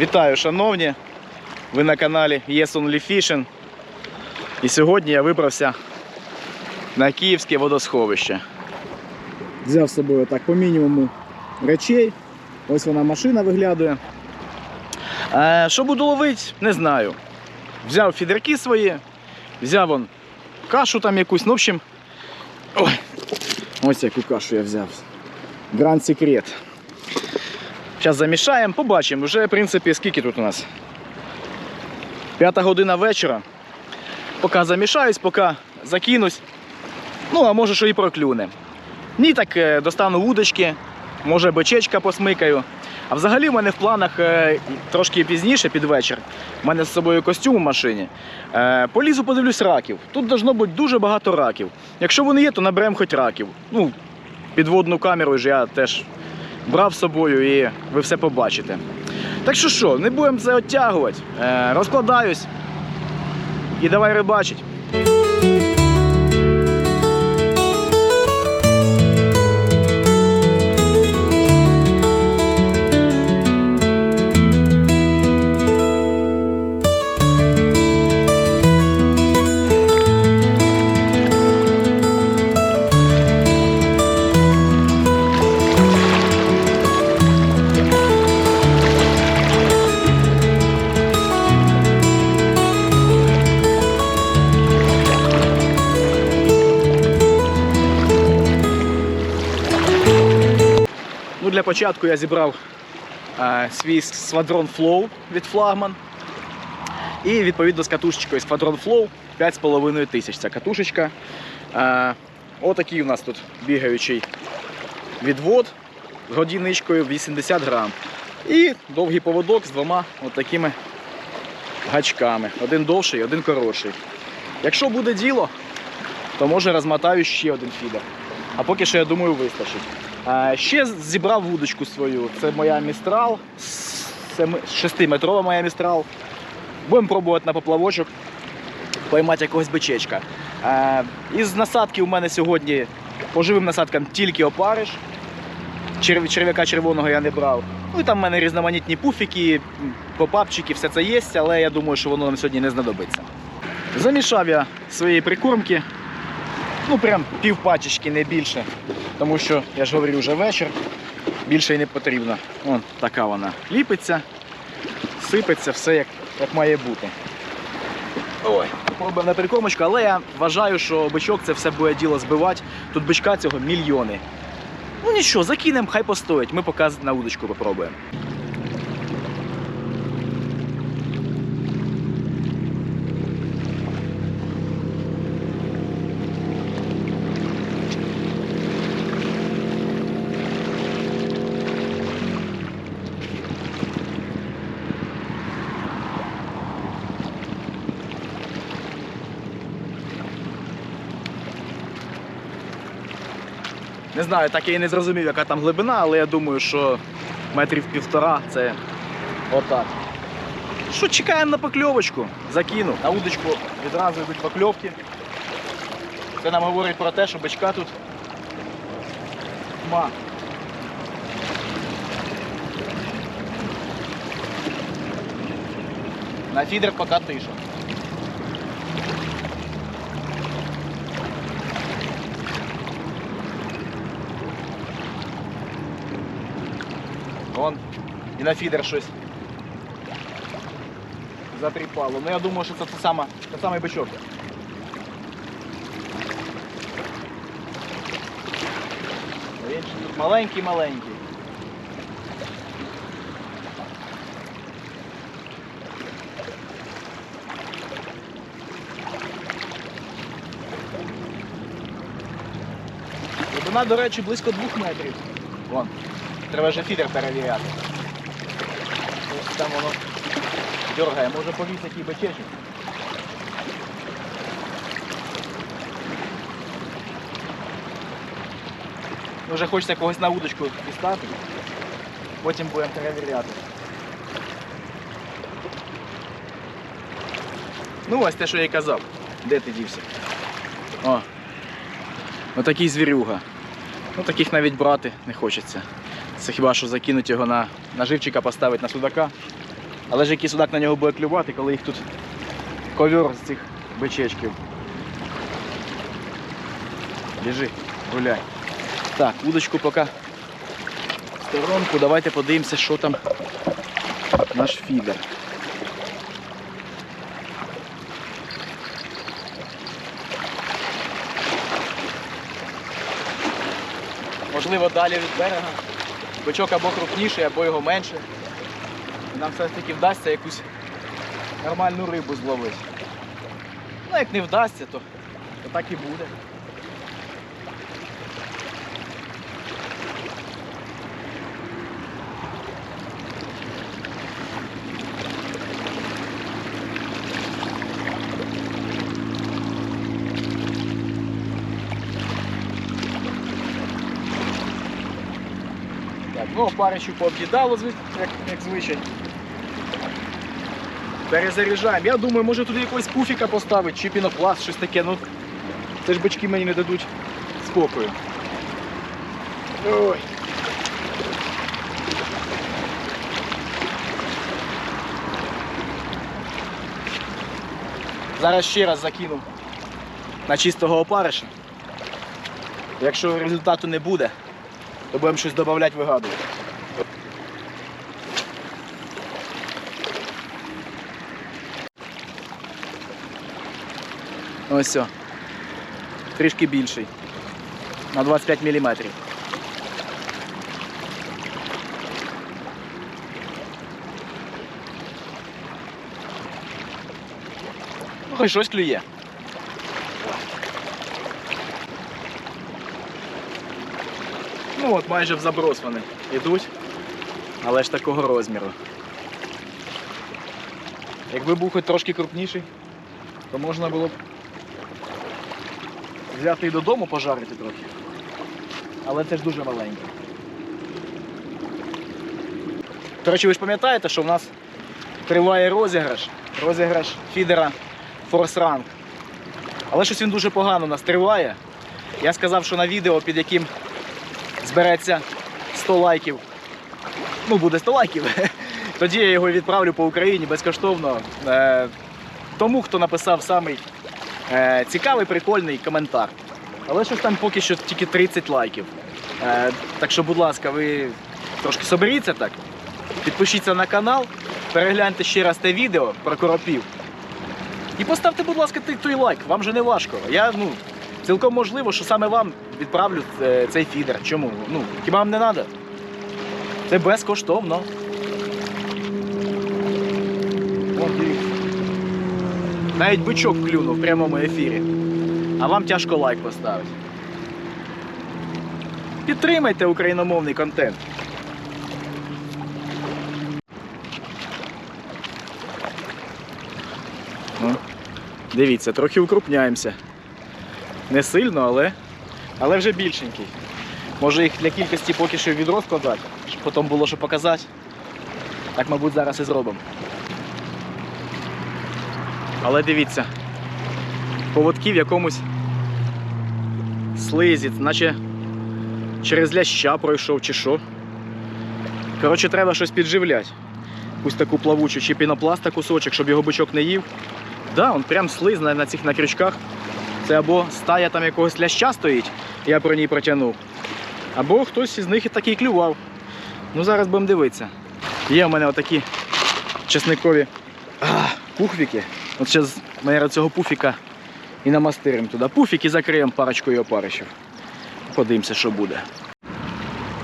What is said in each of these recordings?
Вітаю, шановні! Ви на каналі Yes Only Fishing. І сьогодні я вибрався на Київське водосховище. Взяв з собою так по мінімуму речей. Ось вона машина виглядає. Е, що буду ловити, не знаю. Взяв фідерки свої, взяв вон кашу там якусь. Ну, в общем, ой, ось яку кашу я взяв. Гранд секрет. Зараз замішаємо, побачимо. Вже, в принципі, скільки тут у нас? П'ята година вечора. Поки замішаюсь, поки закинусь. Ну, а може, що і проклюне. Ні, так е, достану вудочки, може бичечка посмикаю. А взагалі в мене в планах е, трошки пізніше, під вечір. У мене з собою костюм у машині. Е, Полізу, подивлюсь раків. Тут должно бути дуже багато раків. Якщо вони є, то наберемо хоч раків. Ну, підводну камеру ж я теж брав з собою і ви все побачите. Так що що, не будемо це оттягувати. Е, розкладаюсь і давай рибачить. Ну, для початку я зібрав е, свій Squadron Flow від флагман. І відповідно з катушечкою Squadron Flow 5,5 тисяч. Ця катушечка. Е, отакий у нас тут бігаючий відвод з годиничкою 80 грам. І довгий поводок з двома отакими гачками. Один довший, один коротший. Якщо буде діло, то може розмотаю ще один фідер. А поки що, я думаю, вистачить. А, ще зібрав вудочку свою. Це моя містрал. 6-метрова моя містрал. Будемо пробувати на поплавочок поймати якогось бичечка. Із насадки у мене сьогодні по живим насадкам тільки опариш. Черв'яка червоного я не брав. Ну і там в мене різноманітні пуфіки, попапчики, все це є, але я думаю, що воно нам сьогодні не знадобиться. Замішав я свої прикормки. Ну, прям пів пачечки, не більше. Тому що, я ж говорю, вже вечір, більше й не потрібно. Вон така вона ліпиться, сипеться, все як, як має бути. Ой, попробуємо на прикормочку, але я вважаю, що бичок це все буде діло збивати. Тут бичка цього мільйони. Ну нічого, закинемо, хай постоїть. Ми поки на удочку попробуємо. Не знаю, так я і не зрозумів, яка там глибина, але я думаю, що метрів півтора це отак. Що чекаємо на покльовочку? Закину. На удочку відразу йдуть покльовки. Це нам говорить про те, що бичка тут тьма. На фідер поки тиша. Вон і на фідер щось затріпало. Ну я думаю, що це саме, те самий бичок. Маленький-маленький. Глибина, до речі, близько двох метрів. Вон. Треба вже фідер перевіряти. Там воно дергає, може повіс який бичечок. Ну, Вже хочеться когось на удочку дістати. Потім будемо перевіряти. Ну ось те, що я й казав. Де ти дівся? О. Отакий звірюга. Ну таких навіть брати не хочеться. Це хіба що закинуть його на, на живчика, поставити на судака. Але ж який судак на нього буде клювати, коли їх тут ковер з цих бичечків. Біжи, гуляй. Так, удочку поки в сторонку. Давайте подивимося, що там наш фідер. Можливо, далі від берега. Бичок або крупніший, або його менше. Нам все ж таки вдасться якусь нормальну рибу зловити. Ну, як не вдасться, то, то так і буде. Ну опарищу пооб'їдало, як, як звичай. Перезаряджаємо. Я думаю, може туди якогось пуфіка поставити, чи пінопласт, щось таке. Ну, це ж бачки мені не дадуть спокою. Ой. Зараз ще раз закину на чистого опариша. Якщо результату не буде, то будемо щось додавати, вигадувати. Ось все. Трішки більший. На 25 мм. Ну, хоч щось клює. Ну от майже в заброс вони йдуть, але ж такого розміру. Якби був хоч трошки крупніший, то можна було б взяти і додому пожарити трохи. Але це ж дуже маленьке. До речі, ви ж пам'ятаєте, що в нас триває розіграш, розіграш фідера Force Rank. Але щось він дуже погано у нас триває. Я сказав, що на відео, під яким збереться 100 лайків, ну буде 100 лайків, тоді я його відправлю по Україні безкоштовно е, тому, хто написав самий е, цікавий, прикольний коментар. Але щось там поки що тільки 30 лайків. Е, так що, будь ласка, ви трошки соберіться так. Підпишіться на канал, перегляньте ще раз те відео про коропів. І поставте, будь ласка, той, той лайк, вам же не важко. Я, ну, цілком можливо, що саме вам відправлю е, цей фідер. Чому? Ну, хіба вам не треба? Це безкоштовно. Навіть бичок клюнув в прямому ефірі. А вам тяжко лайк поставити. Підтримайте україномовний контент. Ну, дивіться, трохи укрупняємося. Не сильно, але, але вже більшенький. Може їх для кількості поки що відро складати, щоб потім було що показати. Так, мабуть, зараз і зробимо. Але дивіться, поводки в якомусь слизі, наче через ляща пройшов чи що. Коротше, треба щось підживляти. Якусь таку плавучу чи пінопласта кусочок, щоб його бичок не їв. Да, он прям слиз на, цих на крючках. Це або стая там якогось ляща стоїть, я про ній протягнув. Або хтось із них і такий клював. Ну зараз будемо дивитися. Є в мене отакі чесникові а, пухвіки. От зараз ми цього пуфіка і намастиримо туди. Пуфік і закриємо парочкою опарищів. Подивимося, що буде.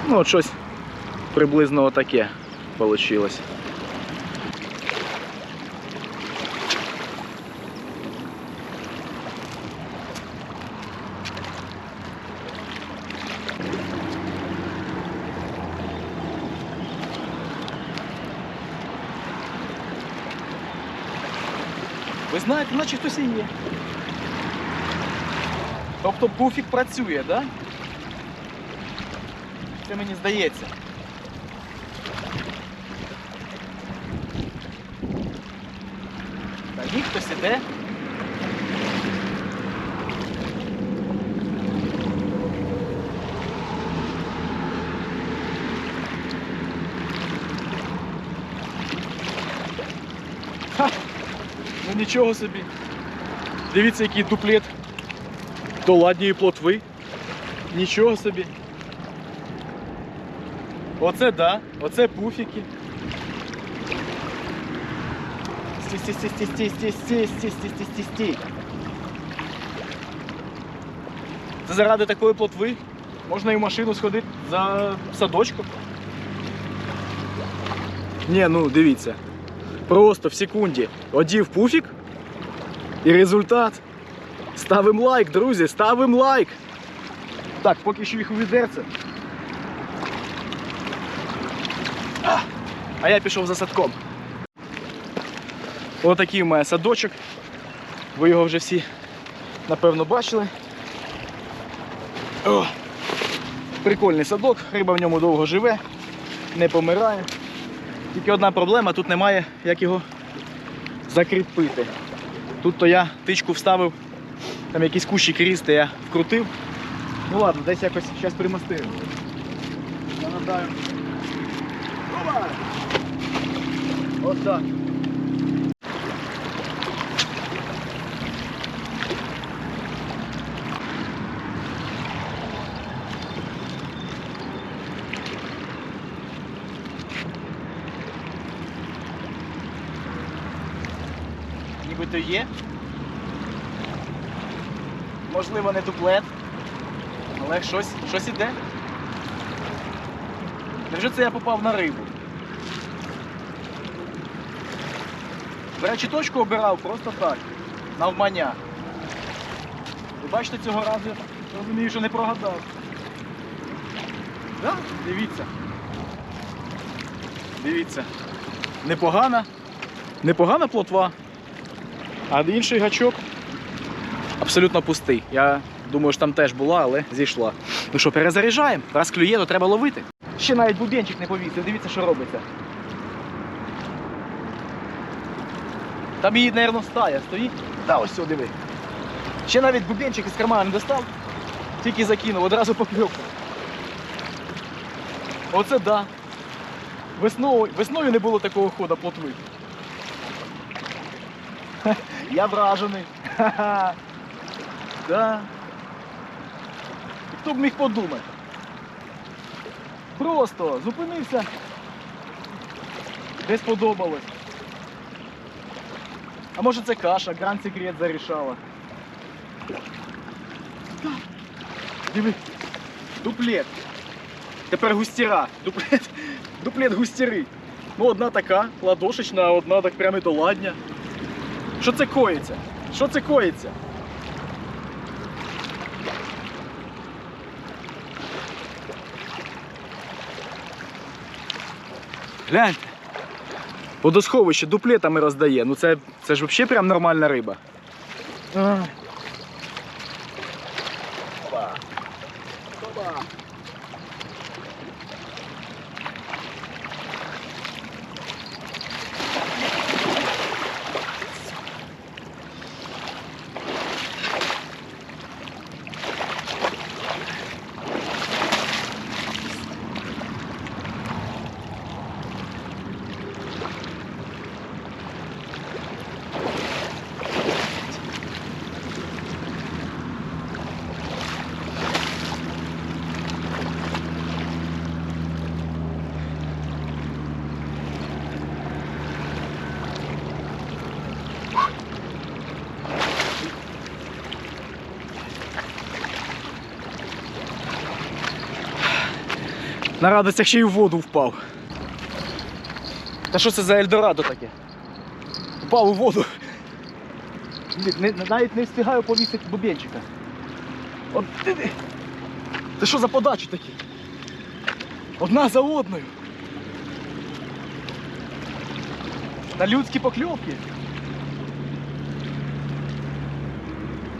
Ну от щось приблизно отаке вийшло. Ви знаєте, наче хтось і є. Тобто пуфік працює? Да? Це мені здається. Та ні, хтось іде. Нічого собі. Дивіться, який дуплет до ладньої плотви. Нічого собі. Оце да, оце пуфіки. Стій, стій, стій, стій, стій, стій, стій, стій, стій, стій, стій, стій. Це заради такої плотви можна і в машину сходити за садочком. Ні, ну дивіться. Просто в секунді одів пуфік і результат. Ставимо лайк, друзі, ставимо лайк. Так, поки що їх у відерце. А, а я пішов за садком. Отакий у мене садочок. Ви його вже всі напевно бачили. О, прикольний садок, риба в ньому довго живе, не помирає. Тільки одна проблема, тут немає як його закріпити. Тут то я тичку вставив, там якісь кущі різти я вкрутив. Ну ладно, десь якось зараз примастив. Нагадаю. Ось так. Нібито є. Можливо, не дуплет, але щось, щось іде. Невже це я попав на рибу? До речі, точку обирав просто так, навмання. Ви бачите, цього разу я розумію, що не прогадав. Да? Дивіться. Дивіться. Непогана, непогана плотва. А інший гачок абсолютно пустий. Я думаю, що там теж була, але зійшла. Ну що, перезаряджаємо. Раз клює, то треба ловити. Ще навіть бубенчик не повісив, дивіться, що робиться. Там її, мабуть, стая стоїть. Та ось все, диви. Ще навіть бубенчик із кармана не достав, тільки закинув, одразу покльовка. Оце да. Весною, весною не було такого хода плотви. Я вражений. Да. Хто б міг подумати? Просто зупинився. Де сподобалось. А може це каша, гранд секрет зарішала. Да. Диви. Дуплет. Тепер густіра. Дуплет. Дуплет густіри. Ну, одна така, ладошечна, а одна так прямо до ладня. Що це коїться? Що це коїться? Гляньте. Водосховище дуплетами роздає. Ну це, це ж взагалі прям нормальна риба. На радостях ще й в воду впав. Та що це за Ельдорадо таке? Впав у воду. Не- навіть не встигаю повісити бубенчика. От ти. Це що за подачі такі? Одна за одною. Та людські покльовки.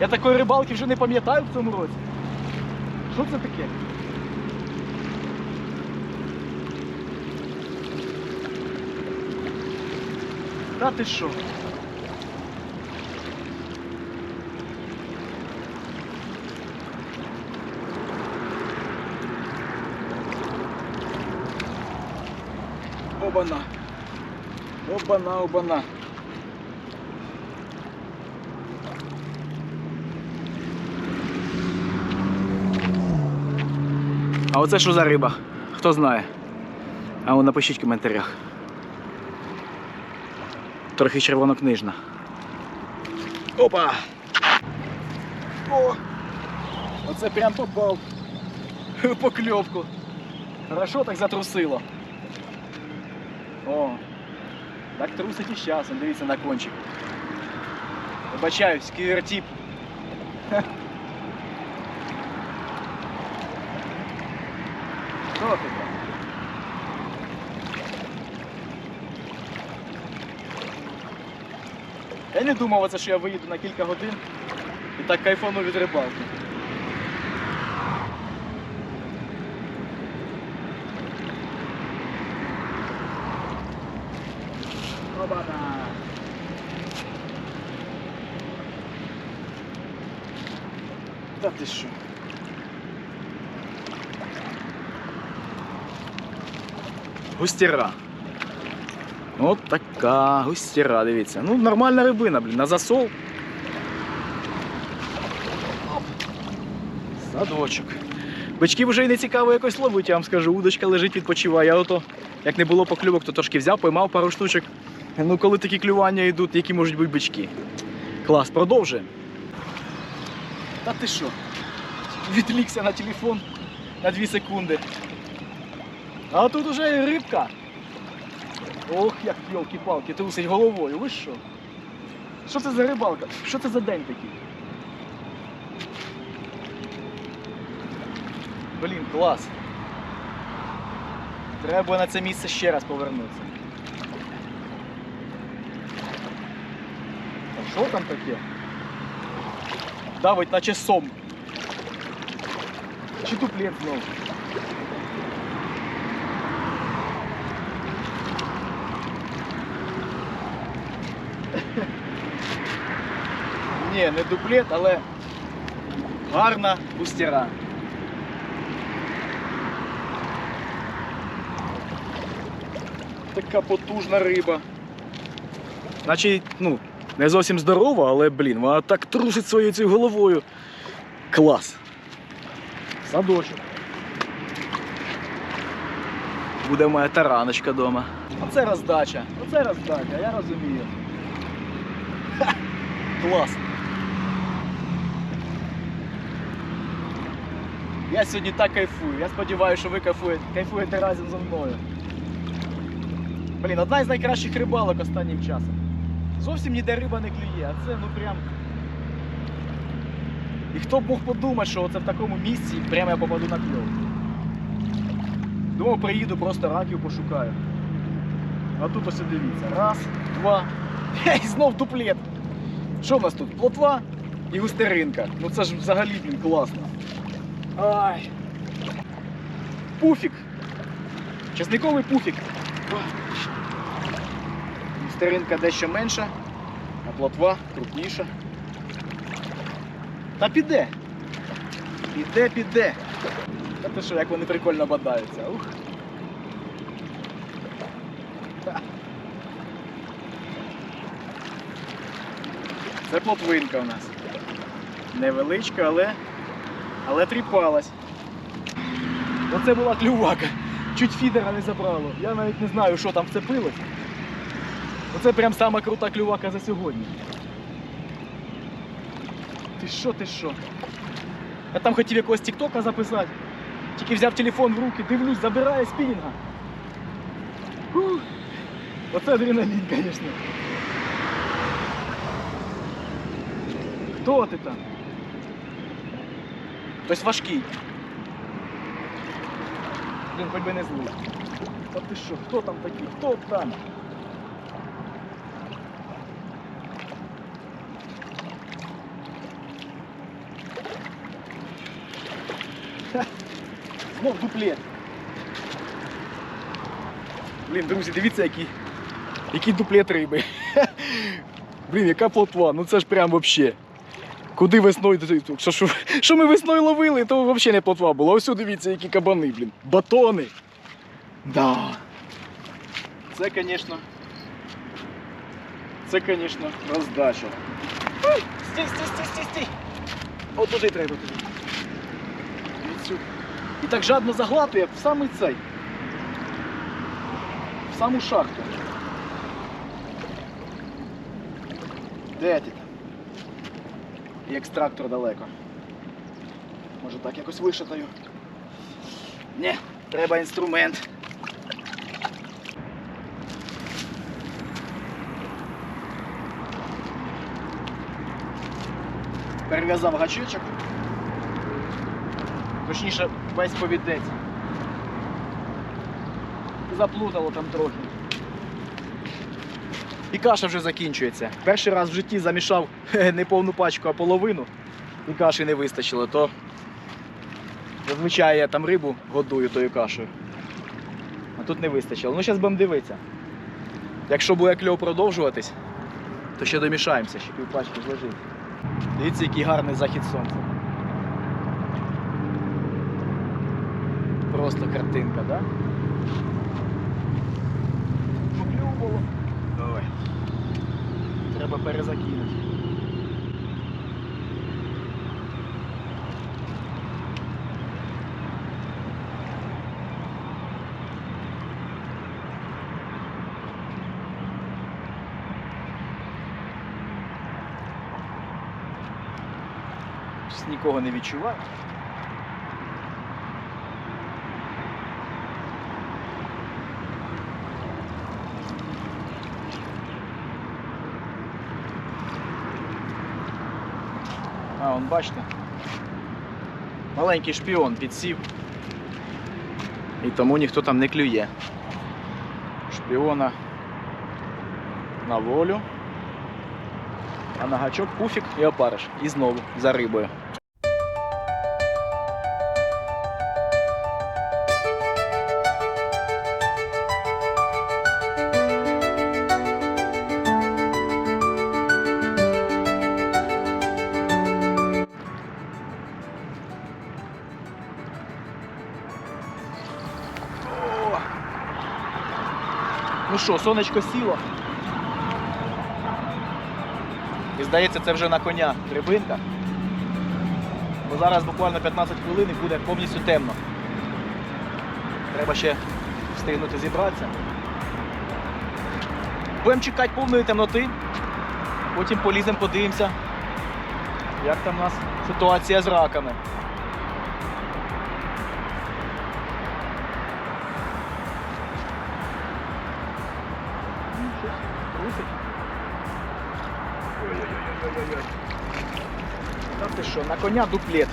Я такої рибалки вже не пам'ятаю в цьому році. Що це таке? Та ти що? Обана. Обана, обана. А оце що за риба? Хто знає? А ну напишіть в коментарях. Трохи червонокнижна. Опа! О! Оце прям попав. Покльовку. Хорошо так затрусило. О! Так трусить і з часом, дивіться на кончик. Вибачаюсь, ківертіп. Що ти там? Я не думав, що я виїду на кілька годин і так кайфану від рибалки. Та ти що? Густіра. От така густіра, дивіться. Ну, нормальна рибина, блін, на засол. Садочок. Бичків вже й не цікаво якось ловить, я вам скажу. Удочка лежить, відпочиває. А ото, як не було поклювок, то трошки взяв, поймав пару штучок. Ну, коли такі клювання йдуть, які можуть бути бички. Клас, продовжуємо. Та ти що? Відвлікся на телефон на 2 секунди. А тут уже рибка. Ох, як йолки-палки, трусить головою. Ви що? Що це за рибалка? Що це за день такий? Блін, клас. Треба на це місце ще раз повернутися. А що там таке? Давить наче сом. Чи туплет знову? Ні, не дуплет, але гарна густіра. Така потужна риба. Наче, ну, не зовсім здорова, але, блін, вона так трусить своєю цією головою. Клас. Садочок. Буде моя тараночка вдома. Оце роздача. Оце роздача, я розумію. Ха! Клас. Я сьогодні так кайфую. Я сподіваюся, що ви кайфуєте, кайфуєте разом зі мною. Блін, одна із найкращих рибалок останнім часом. Зовсім ніде риба не клює, а це ну прям. І хто б мог подумати, що оце в такому місці прямо я попаду на кльов. Думав, приїду, просто раків пошукаю. А тут ось дивіться. Раз, два. І знов дуплет. Що в нас тут? Плотва і густеринка. Ну це ж взагалі блін, класно. Ай. Пуфік. Часниковий пуфік. Густеринка дещо менша, а плотва крупніша. Та піде. Піде, піде. Та ти що, як вони прикольно бадаються. Ух. Це плотвинка у нас. Невеличка, але, але тріпалась. Оце була клювака. Чуть фідера не забрало. Я навіть не знаю, що там вцепилось. Оце прям сама крута клювака за сьогодні. Ти що, ти що? Я там хотів якогось тіктока записати. Тільки взяв телефон в руки, дивлюсь, забирає спінінга. Фух. Оце адреналін, звісно. Хто ти там? Хтось важкий. Блін, хоч би не злий. Та ти що, хто там такий? Хто там? Ха, Знов дуплет. Блін, друзі, дивіться, який, який дуплет риби. Блін, яка плотва, ну це ж прям вообще. Куди весною? Що, що, що ми весною ловили, то взагалі не плотва була. Ось дивіться, які кабани, блін. Батони. Да. Це, звісно. Це, звісно, роздача. Стій, стій, стій, стій, стій. От туди треба туди. І. Так жадно заглатує в самий цей. В саму шахту. Де ти там? І екстрактор далеко. Може так якось вишатаю. Ні, треба інструмент. Перев'язав гачечок. Точніше, весь повідець. Заплутало там трохи. І каша вже закінчується. Перший раз в житті замішав не повну пачку, а половину. І каші не вистачило, то зазвичай я там рибу годую тою кашею. А тут не вистачило. Ну зараз будемо дивитися. Якщо буде кльов продовжуватись, то ще домішаємося, ще півпачки зложить. Дивіться, який гарний захід сонця. Просто картинка, да? Поклюв було. Ой. Треба перезакинути. Нікого не відчуваю. Он бачите. Маленький шпіон підсів. І тому ніхто там не клює. Шпіона на волю. А на гачок пуфік і опариш. І знову за рибою. Ну що, сонечко сіло. І здається, це вже на коня рибинка. Бо зараз буквально 15 хвилин і буде повністю темно. Треба ще встигнути зібратися. Будемо чекати повної темноти. Потім поліземо, подивимося, як там у нас ситуація з раками. Коня дуплет.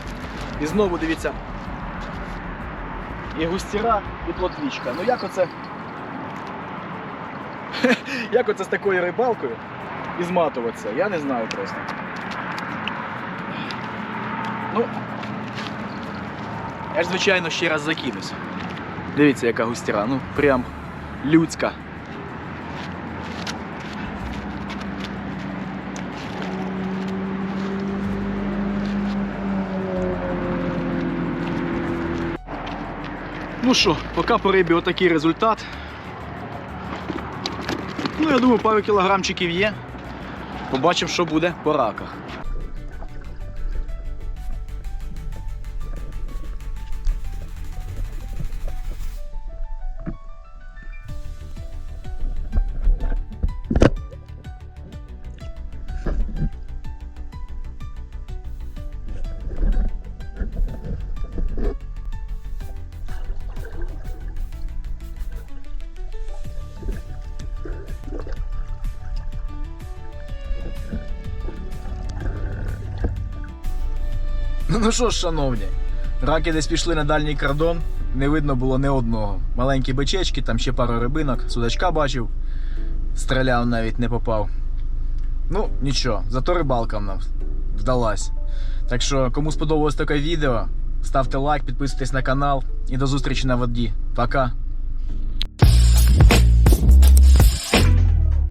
І знову дивіться. І густіра, і плотвічка. Ну як оце? як оце з такою рибалкою і зматуватися? Я не знаю просто. Ну, я ж, звичайно, ще раз закинусь. Дивіться, яка густіра, ну прям людська. Ну що, поки по рибі отакий результат. Ну, я думаю, пару кілограмчиків є. Побачимо, що буде по раках. Ну, що ж, шановні, раки десь пішли на дальній кордон, не видно було ні одного. Маленькі бичечки, там ще пару рибинок, судачка бачив, стріляв навіть не попав. Ну, нічого, зато рибалка нам вдалась. Так що, кому сподобалось таке відео, ставте лайк, підписуйтесь на канал і до зустрічі на воді. Пока!